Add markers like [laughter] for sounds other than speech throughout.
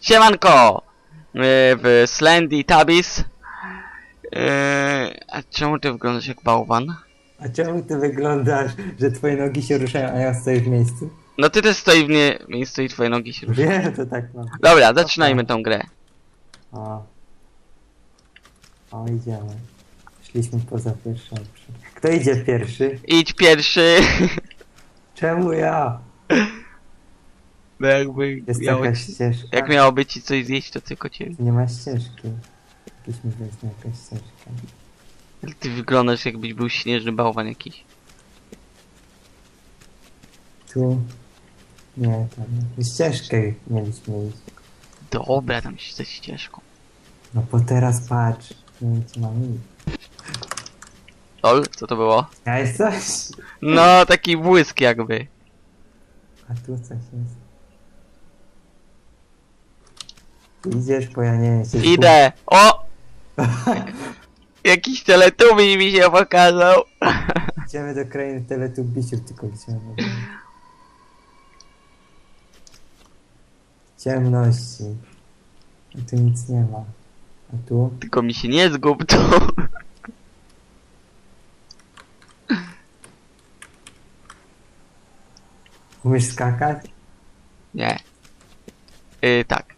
Siemanko! Yy, W Slendy Tabis. Yy, A czemu ty wyglądasz jak bałwan? A czemu ty wyglądasz, że twoje nogi się ruszają, a ja stoję w miejscu? No ty też stoi w nie... miejscu i twoje nogi się ruszają. Wiem, to tak mam. Dobra, zaczynajmy tą grę. O. O, idziemy. Szliśmy poza pierwszą. Kto idzie pierwszy? Idź pierwszy. [laughs] Czemu ja? No jakby Jest miało jakaś ci... ścieżka? Jak miałoby ci coś zjeść, to tylko ciebie. Nie ma ścieżki. Jakbyśmy wejść na jakąś ścieżkę. Ale Ty wyglądasz jakbyś był śnieżny bałwan jakiś. Tu. Nie, tam. Ścieżkę mieliśmy iść. Dobra, tam się ze ścieżką. No bo teraz patrz. Nie wiem, co mam iść. Ol, co to było? A jest coś? No, taki błysk jakby. A tu coś jest. Idziesz, bo ja nie wiem, jesteś Idę! O! [laughs] Jakiś teletubi mi się pokazał. Idziemy do krainy teletubisiów, tylko chciałem Ciemności. A tu nic nie ma. A tu? Tylko mi się nie zgub tu. [laughs] Umiesz skakać? Nie. Yy, tak.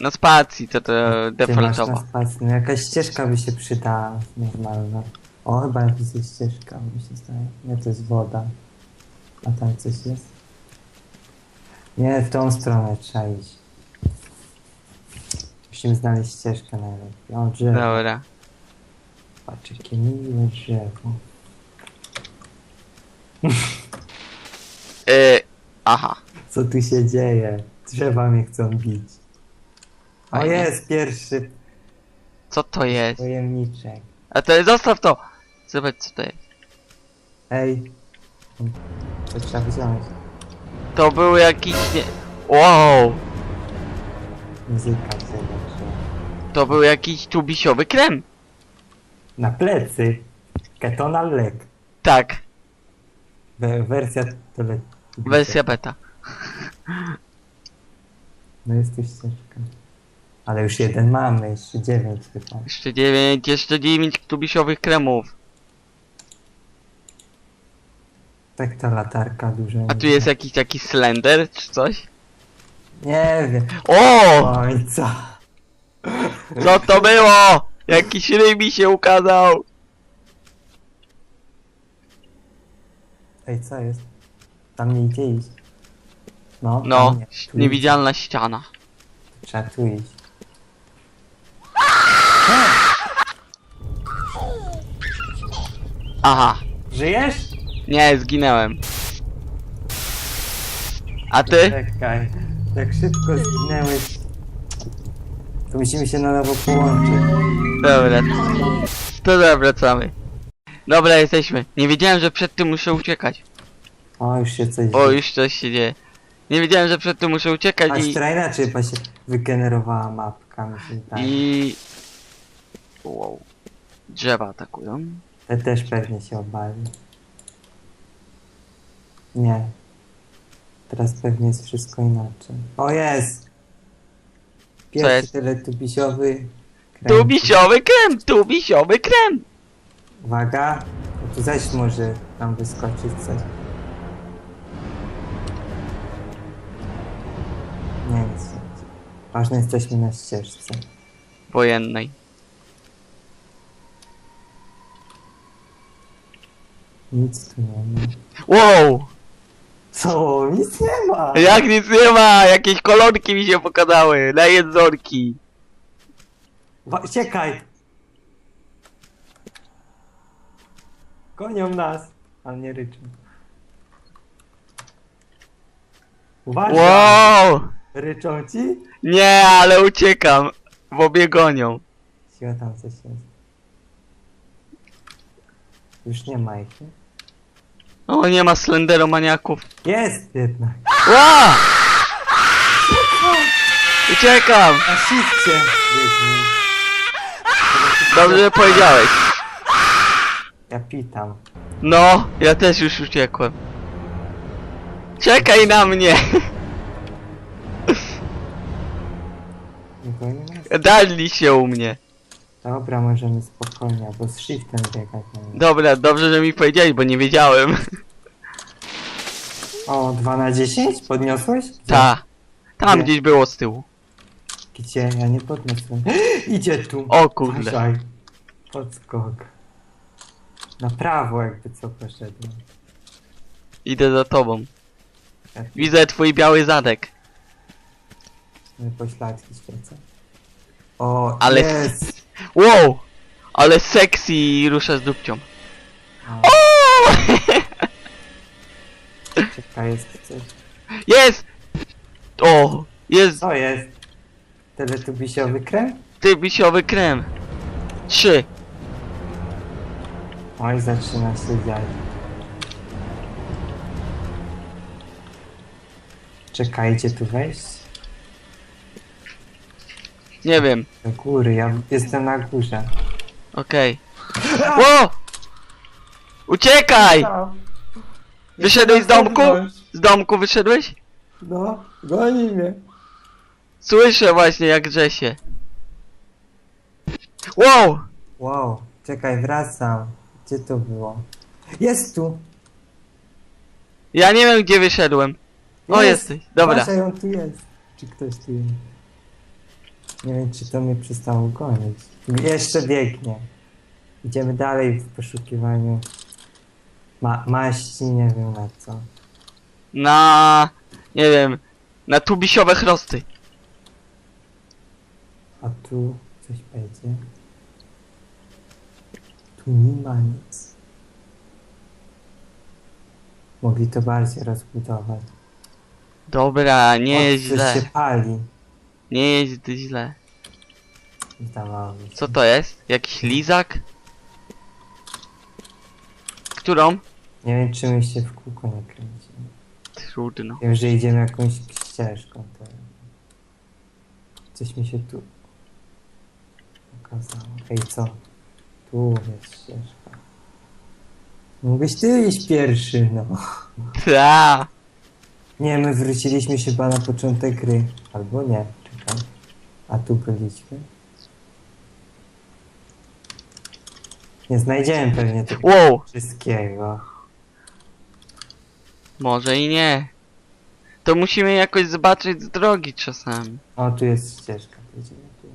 Na spacji to to masz defaultowo. na spacji. No jakaś ścieżka by się przydała normalna. O, chyba jakaś ścieżka, mi się zdaje. Nie, to jest woda. A tam coś jest? Nie, w tą stronę trzeba iść. Musimy znaleźć ścieżkę najlepiej. O, drzewo. Dobra. Patrz, jakie miłe drzewo. Yy, aha. Co tu się dzieje? Drzewa mnie chcą bić. O, Fajnie. jest pierwszy Co to jest? pojemniczek. A to jest, zostaw to! Zobacz co to jest. Ej. To trzeba wziąć. To był jakiś... Nie... Wow! Muzyka zaczęła. To był jakiś tubisiowy krem. Na plecy. Ketonal lek. Tak, We, wersja wersja beta. No jest tu ścieżka. Ale już jeden mamy, jeszcze dziewięć chyba. Jeszcze dziewięć, jeszcze dziewięć tubisiowych kremów. Tak ta latarka duża. A tu jest jakiś taki slender czy coś? Nie wiem. O! Końca. Co to było? Jakiś ryj mi się ukazał. Ej, co jest? Tam nie idzie iść. No, No, tam nie. Tu niewidzialna ściana. iść. Trzeba tu iść. Aha, Żyjesz? Nie, zginęłem. A ty? Czekaj. Tak szybko zginęłeś. To musimy się na nowo połączyć. Dobra. To dobra, wracamy. Dobra, jesteśmy. Nie wiedziałem, że przed tym muszę uciekać. O, już się coś O, już coś się dzieje. Nie wiedziałem, że przed tym muszę uciekać A i... która inaczej chyba się wygenerowała mapka, się wydaje. I... Wow. Drzewa atakują. Te też pewnie się obali. Nie. Teraz pewnie jest wszystko inaczej. O, jest! Pierwszy jest? teletubisiowy krem. Tubisiowy krem! Tubisiowy krem! Uwaga! No tu zaś może nam wyskoczyć coś. Nie, nic nie. Ważne jesteśmy na ścieżce. Wojennej. Nic tu nie ma. Wow! Co? Nic nie ma! Jak nic nie ma! Jakieś kolonki mi się pokazały! Na jedzonki! Wa- Czekaj! Gonią nas! Ale nie ryczą. Uważaj! Wow! Ryczą ci? Nie, ale uciekam! Bo mnie gonią. Siła tam coś jest. Już nie ma ich, nie? O, nie ma slenderomaniaków. Jest jednak! Ła! Uciekam! Na shifcie biegnij. Dobrze, że powiedziałeś. Ja pitam. No, ja też już uciekłem. Czekaj na mnie! Nikogo nie ma. Dali się u mnie. Dobra, możemy spokojnie, bo z shiftem biegać na nim. Dobra, dobrze, że mi powiedziałeś, bo nie wiedziałem. O, 2 na 10? Podniosłeś? Ta. Tam Nie. gdzieś było z tyłu. Gdzie? Ja nie podniosłem. [gasps] Idzie tu. O kurde. Uważaj. Podskok. Na prawo jakby co poszedłem. Idę za tobą. Widzę twój biały zadek. tu pośladki świecę. O, Ale- jest! Wow! Ale sexy rusza z dupcią. O, czekaj, jest coś. Jest! O! Jest Co jest? Teletubisiowy krem? tybisiowy krem. Trzy. Oj, zaczyna się dziać. Czekajcie tu wejść? Nie wiem. Do góry, ja jestem na górze. Okej. Ło! Uciekaj! Wyszedłeś z domku? Z domku wyszedłeś? No, goni mnie. Słyszę właśnie jak drze się. Wow! Wow, czekaj, wracam. Gdzie to było? Jest tu! Ja nie wiem gdzie wyszedłem. O Jest! jesteś. Dobra. Uważaj, on tu jest. Czy ktoś tu jest? Nie wiem, czy to mnie przestało gonić. Jeszcze biegnie. Idziemy dalej w poszukiwaniu ma maści, nie wiem na co. Na... Nie wiem. Na tubisiowe chrosty. A tu coś będzie. Tu nie ma nic. Mogli to bardziej rozbudować. Dobra, nie O, coś źle. się pali. Nie źle. Zdawało mi się. Co to jest? Jakiś lizak? Którą? Nie wiem, czy my się w kółko nie kręcimy. Trudno. Wiem, że idziemy jakąś ścieżką. To... Coś mi się tu pokazało. Ej, co? Tu jest ścieżka. Mógłbyś ty iść pierwszy, no. [laughs] Ta. Nie, my wróciliśmy się chyba na początek gry. Albo nie, A tu byliśmy. Nie znajdziemy pewnie tego Wow! wszystkiego. Może i nie. To musimy jakoś zobaczyć z drogi czasami. O, tu jest ścieżka. Pójdziemy tu.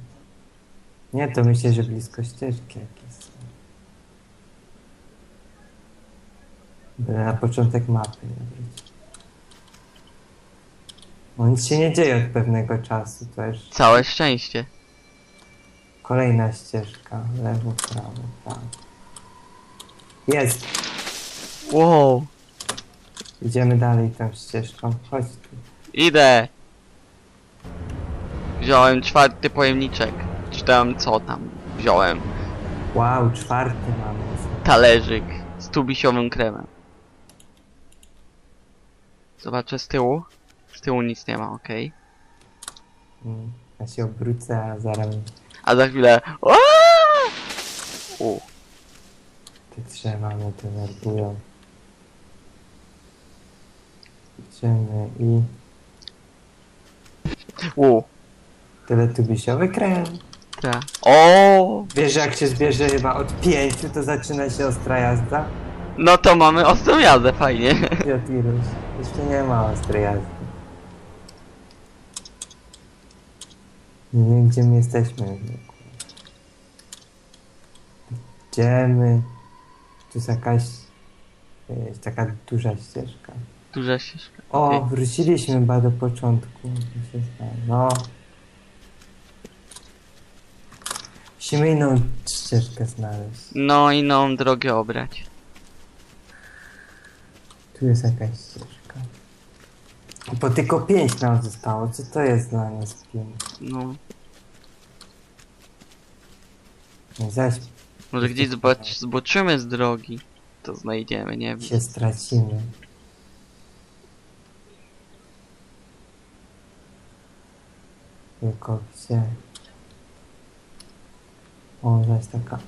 Nie, to myślę, że blisko ścieżki jakieś są. Byle na początek mapy nie wrócić. No nic się nie dzieje od pewnego czasu, to już Całe szczęście. kolejna ścieżka. Lewo, prawo, prawo. Jest! Wow! Idziemy dalej tą ścieżką. Chodź tu. Idę! Wziąłem czwarty pojemniczek. Czy tam co tam wziąłem? Wow, czwarty mamy. Talerzyk z tubisiowym kremem. Zobaczę z tyłu. Z tyłu nic nie ma, okej. Mm, Ja się obrócę, a zaraz A za chwilę... Aaaa! U, te drzewa mnie denerwują. Idziemy i... u, Teletubisiowy krem. ta. O, Wiesz, że jak się zbierze chyba od pięciu, to zaczyna się ostra jazda? No to mamy ostrą jazdę, fajnie. Iruś, jeszcze nie ma ostrej jazdy. Nie wiem, gdzie my jesteśmy. w ogóle. Idziemy. Tu jest jakaś... e, taka duża ścieżka. Duża ścieżka. O, Okej. wróciliśmy chyba do początku. No. Musimy inną ścieżkę znaleźć. No inną drogę obrać. Tu jest jakaś ścieżka. Bo tylko pięć nam zostało. Co to jest dla nas pięć? No, Nie zaś może gdzieś zobacz, zboczymy z drogi. To znajdziemy, nie wiem. się stracimy. Tylko gdzie? O, to jest taka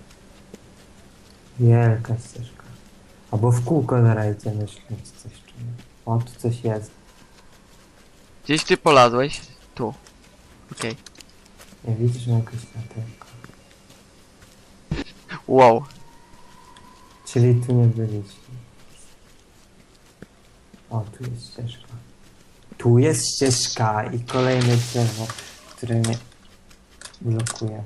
wielka ścieżka. Albo w kółko zaraz idziemy szukać coś czuję. O, tu coś jest. Gdzieś ty polazłeś? Tu. Okej. Nie widzisz jakieś światełko. Wow. Czyli tu nie byliśmy. O, tu jest ścieżka. Tu jest ścieżka i kolejne drzewo, które mnie blokuje.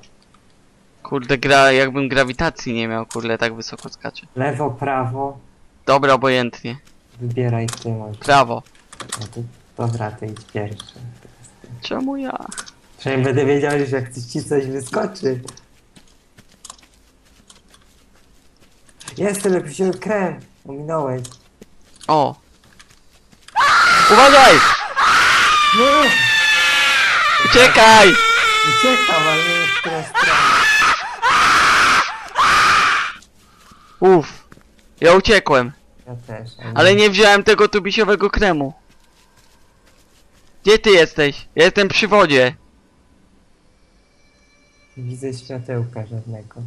Kurde, gra, jakbym grawitacji nie miał, kurde, tak wysoko skacze. Lewo, prawo, Dobra, obojętnie. wybieraj ty może. Prawo. No to dobra, to idź pierwszy. Czemu ja? Przynajmniej będę wiedział, że jak ci coś wyskoczy. Jest telepisiowy krem! Ominąłeś. O! Uważaj! No! Uciekaj! Uciekam, ale nie którą stronę. Uff. Ja uciekłem. Ja też. Ale nie wziąłem tego tubisiowego kremu. Gdzie ty jesteś? Ja jestem przy wodzie. Nie widzę światełka żadnego.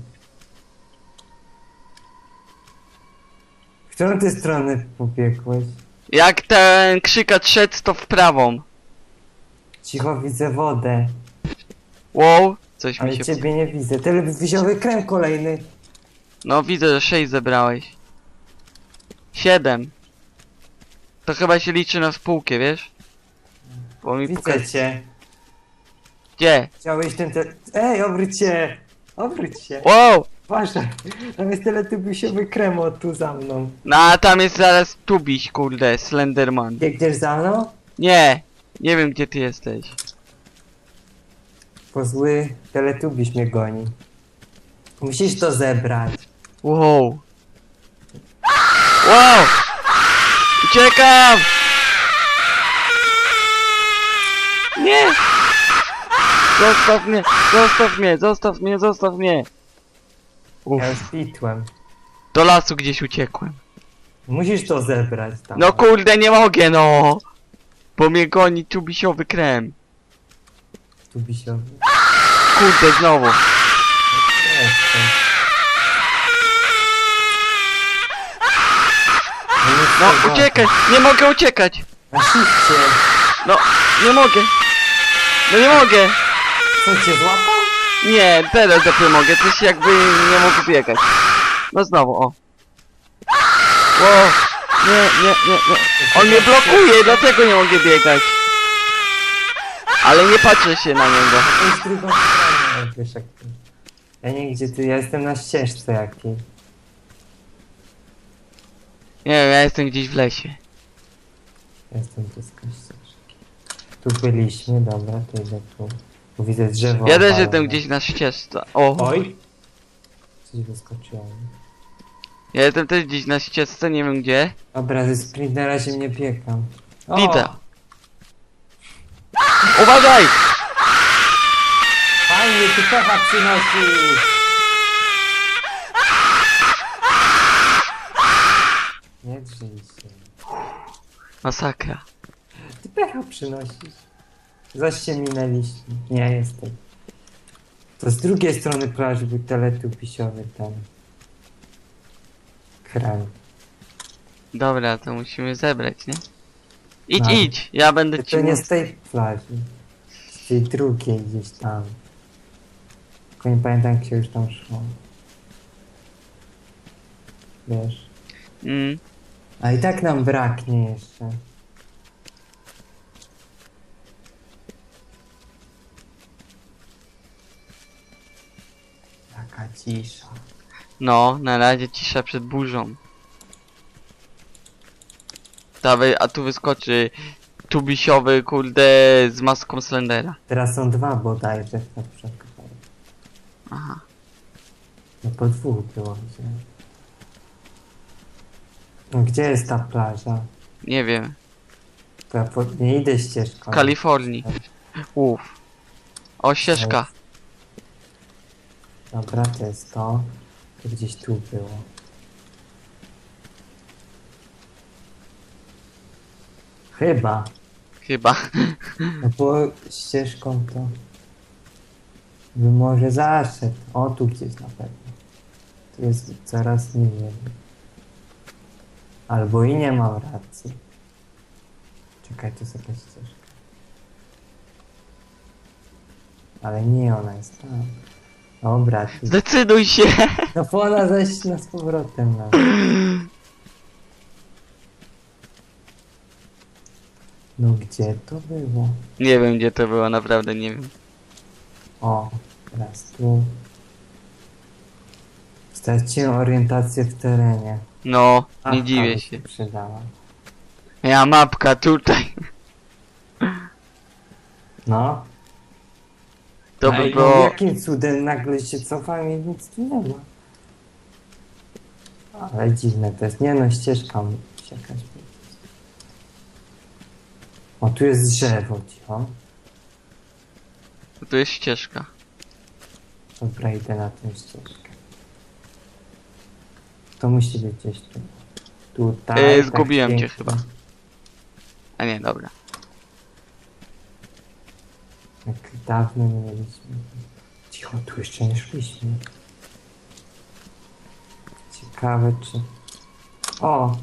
W którą ty stronę pobiegłeś? Jak ten krzykacz szedł, to w prawą. Cicho, widzę wodę. Wow, coś mi Ale się... ciebie nie widzę. Telewizjowy krem kolejny. No widzę, że 6 zebrałeś. 7. To chyba się liczy na spółkę, wiesz? Bo mi Widzę pokaz... cię. Gdzie? Chciałeś ten te... Ej, obróć się! Obróć się! Wow! Uważaj! Tam jest teletubisiowy krem o tu za mną. No a tam jest zaraz tubiś, kurde, Slenderman. Biegniesz za mną? Nie! Nie wiem gdzie ty jesteś. Po zły teletubiś mnie goni. Musisz to zebrać. Wow! Wow! Uciekam! Nie! Zostaw mnie! Zostaw mnie! Zostaw mnie! Zostaw mnie! Uff, Ja już pitłem. do lasu gdzieś uciekłem. Musisz to zebrać tam. No kurde, nie mogę no! Bo mnie goni tubisiowy krem. Tubisiowy. Kurde, znowu. No, No, uciekaj! Nie mogę uciekać! Na. No, nie mogę! No nie mogę! Co cię złapał? Nie, teraz dopiero mogę, coś jakby nie mógł biegać. No znowu, o. Wow. Nie, nie, nie, nie. On mnie blokuje, dlatego nie mogę biegać. Ale nie patrzę się na niego. To jest drugą stronę, jak wiesz jak ty. Ja nie wiem gdzie ty, ja jestem na ścieżce jakiej. Nie wiem, ja jestem gdzieś w lesie. Ja Jestem blisko ścieżki. Tu byliśmy, dobra, to idę tu. Tu widzę drzewo. Ja też jestem gdzieś na ścieżce. O, Oj! Coś wyskoczyło. mi. ja jestem też gdzieś na ścieżce, nie wiem gdzie. Dobra, ze sprint na razie nie biegam. O! Widzę. Uważaj! Fajnie, tu pecha przynosi! Nie drzyj się. Masakra. Ty pecha przynosisz. Zaś się minęliśmy. Nie, jestem. To z drugiej strony plaży był teletubisiowy ten. Kran. Dobra, to musimy zebrać, nie? Idź, No. idź! Ja będę ci... To nie z tej plaży. Z tej drugiej gdzieś tam. Tylko nie pamiętam jak się już tam szło. Wiesz. Mm. A i tak nam braknie jeszcze. Taka cisza. No, na razie cisza przed burzą. Dawaj, a tu wyskoczy tubisiowy, kurde, z maską Slendera. Teraz są dwa bodajże na początku. Aha. No po dwóch było gdzie. No gdzie jest ta plaża? Nie wiem. To ja po... nie idę ścieżką. W Kalifornii. Uff. O, ścieżka. Dobra, to jest to. To gdzieś tu było. Chyba. Chyba. No bo ścieżką to... By może zaszedł. O, tu gdzieś na pewno. Tu jest coraz niżej. Albo i nie mam racji. Czekaj, tu jest jakaś ścieżka. Ale nie, ona jest tam. Dobra. Zdecyduj się! No bo ona zejść na z powrotem na. No gdzie to było? Nie wiem gdzie to było, naprawdę nie wiem. O, teraz tu. Straciłem orientację w terenie. No, Mapka nie dziwię by się. przydała. Ja mapka tutaj. No. To Ej, by no, było... Jakim cudem nagle się cofam i nic tu nie ma. Ale dziwne to jest. Nie no, ścieżka musi jakaś być. O, tu jest drzewo, cicho. Tu jest ścieżka. Dobra, idę na tę ścieżkę. To musi być gdzieś tu. Tutaj. Yy, tak zgubiłem cię pięknie. chyba. A nie, dobra. Jak dawno nie mieliśmy. Cicho, tu jeszcze nie szliśmy. Ciekawe czy... O!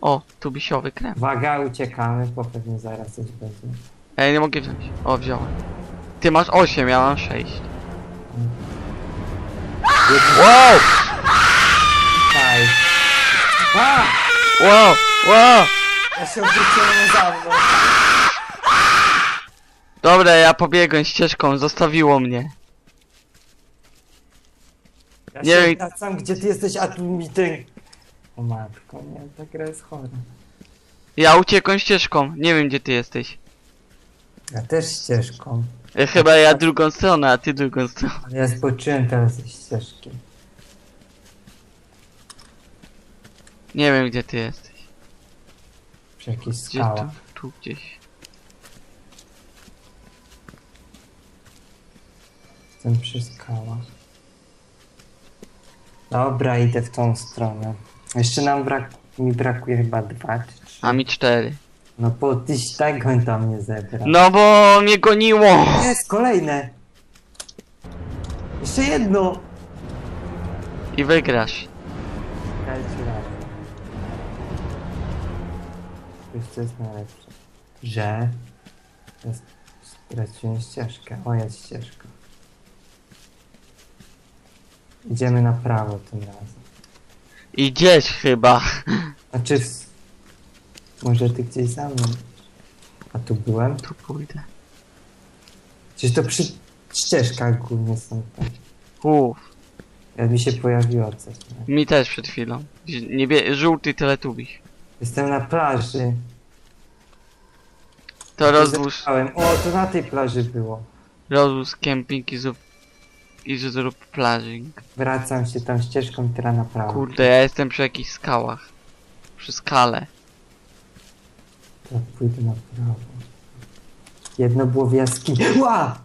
O, tu bisiowy krem. Waga, uciekamy, bo pewnie zaraz coś będzie. Ej, nie mogę wziąć. O, wziąłem. Ty masz 8, ja mam 6. Wow! A! Wow! Wow! Ja się obróciłem za mną. Dobra, ja pobiegłem ścieżką, zostawiło mnie. Ja Nie się wiem. wracam, gdzie ty jesteś, a tu mi ty... O matko, nie, ta gra jest chora. Ja uciekłem ścieżką, nie wiem gdzie ty jesteś. Ja też ścieżką. E, Chyba ja drugą stronę, a ty drugą stronę. Ale ja spoczyłem teraz ze ścieżki. Nie wiem gdzie ty jesteś. Przy jakiejś Gdzie tu? Tu gdzieś. Jestem przy skałach. Dobra, idę w tą stronę. Jeszcze nam brak... mi brakuje chyba dwa czy trzy. A mi 4. No bo tyś tego tam nie zebrał. No bo mnie goniło! Jest kolejne! Jeszcze jedno! I wygrasz. Dajcie radę. Wiesz co jest najlepsze? Że... ja Straciłem ścieżkę. O, jest ścieżka. Idziemy na prawo tym razem. Idziesz chyba. Znaczy... W... Może ty gdzieś za mną. A tu byłem? Tu pójdę. Przecież to przy ścieżkach głównie są tak. Uff, Jak mi się pojawiło coś. Nie? mi też przed chwilą. Niebie żółty teletubiś. Jestem na plaży. To rozłóż. O, to na tej plaży było. rozłóż kemping i i zrób plażing. Wracam się tam ścieżką teraz na prawo. Kurde, ja jestem przy jakichś skałach. Przy skale. To pójdę na prawo. Jedno było w jaskini. Ła!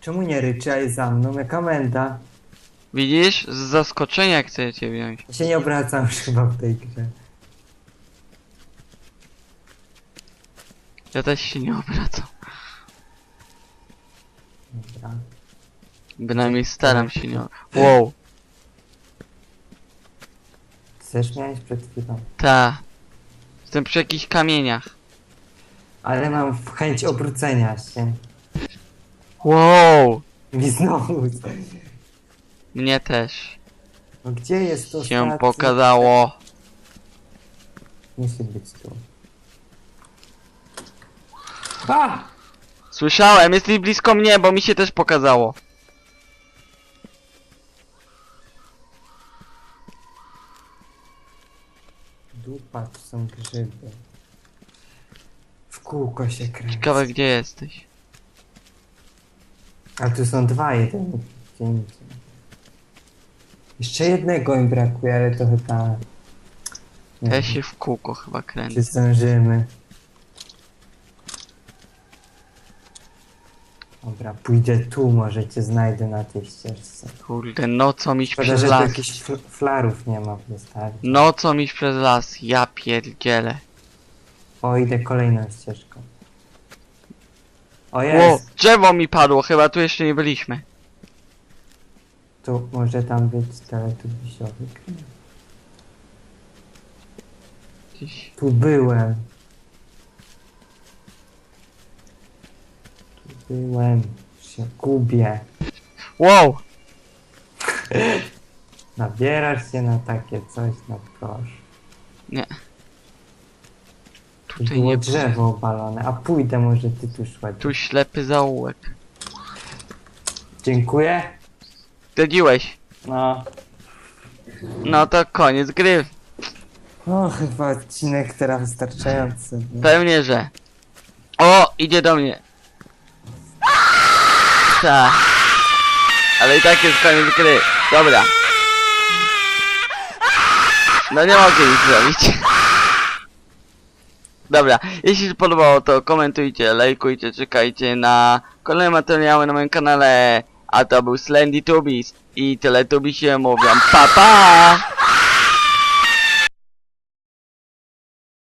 Czemu nie ryczy, a jest za mną? Jaka menda? Widzisz? Z zaskoczenia chcę cię wziąć. Ja się nie obracam już chyba w tej grze. Ja też się nie obracam. Dobra. Bynajmniej staram się nie... Wow, też miałeś przed chwilą. ta. Jestem przy jakichś kamieniach. Ale mam chęć obrócenia się. Wow, I znowu. mnie też No gdzie jest to się ostatni? pokazało. Musi być tu. A! Słyszałem, jesteś blisko mnie, bo mi się też pokazało. Tu są grzyby. W kółko się kręci. Ciekawe gdzie jesteś. A tu są dwa, jeden. indziej. Jeszcze jednego im brakuje, ale to chyba... Nie Ja wiem, się w kółko chyba kręcę. czy zdążymy. Dobra, pójdę tu, może cię znajdę na tej ścieżce. Kurde, nocą iść Szkoda, przez że tu las. jakichś fl- flarów nie ma w wystarczy. Nocą iść przez las, ja pierdzielę. O, idę kolejną ścieżką. O Ło, jest! drzewo mi padło, chyba tu jeszcze nie byliśmy. Tu może tam być. Gdzieś. Tu byłem. Byłem. Się gubię. Wow! Nabierasz się na takie coś, no proszę. Nie. Tu Tutaj było nie drzewo obalone, a pójdę może ty tu szłaś. Tu ślepy zaułek. Dziękuję. Zgodziłeś. No. No to koniec gry. O, chyba odcinek teraz wystarczający. nie? Pewnie, że. O, idzie do mnie. Ale i tak jest koniec gry. Dobra. No nie mogę nic zrobić. Dobra, jeśli się podobało to komentujcie, lajkujcie, czekajcie na kolejne materiały na moim kanale. A to był Slendy Tubis i tyle Tubisie mówią pa pa!